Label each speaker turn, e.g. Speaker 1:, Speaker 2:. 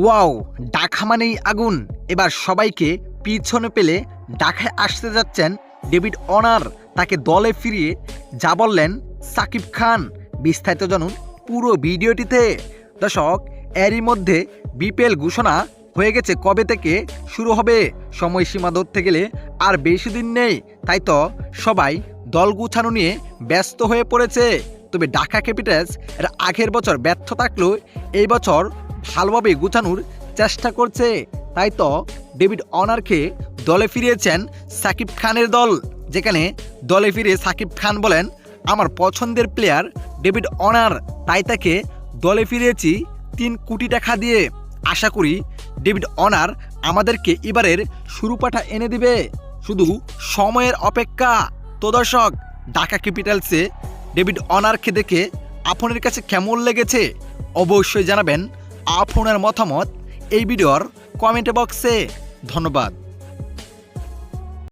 Speaker 1: Wow, ডাকা মানেই আগুন। এবার সবাইকে পিছনে পেলে ডাকায় আসতে যাচ্ছেন ডেভিড অনার তাকে দলে ফিরিয়ে যা বললেন সাকিব খান। বিস্তারিত জানুন পুরো ভিডিওটিতে। দর্শক, এরই মধ্যে বিপিএল ঘোষণা হয়ে গেছে কবে থেকে শুরু হবে? সময়সীমা ধরতে গেলে আর বেশি দিন নেই। তাই তো সবাই দল গুছানো নিয়ে ব্যস্ত হয়ে পড়েছে। তবে ঢাকা ক্যাপিটালস এর আগের বছর ব্যর্থ থাকলেও এই বছর ভালোভাবে গুছানোর চেষ্টা করছে। তাই তো ডেভিড অনারকে দলে ফিরিয়েছেন সাকিব খানের দল, যেখানে দলে ফিরে সাকিব খান বলেন, আমার পছন্দের প্লেয়ার ডেভিড অনার তাই তাকে দলে ফিরিয়েছি তিন কোটি টাকা দিয়ে। আশা করি ডেভিড অনার আমাদেরকে এবারের শুরুপাঠা এনে দিবে। শুধু সময়ের অপেক্ষা। তো দর্শক, ঢাকা ক্যাপিটালসে ডেভিড অনারকে দেখে আপনার কাছে কেমন লেগেছে? অবশ্যই জানাবেন আপনার মতামত এই ভিডিওর কমেন্ট বক্সে। ধন্যবাদ।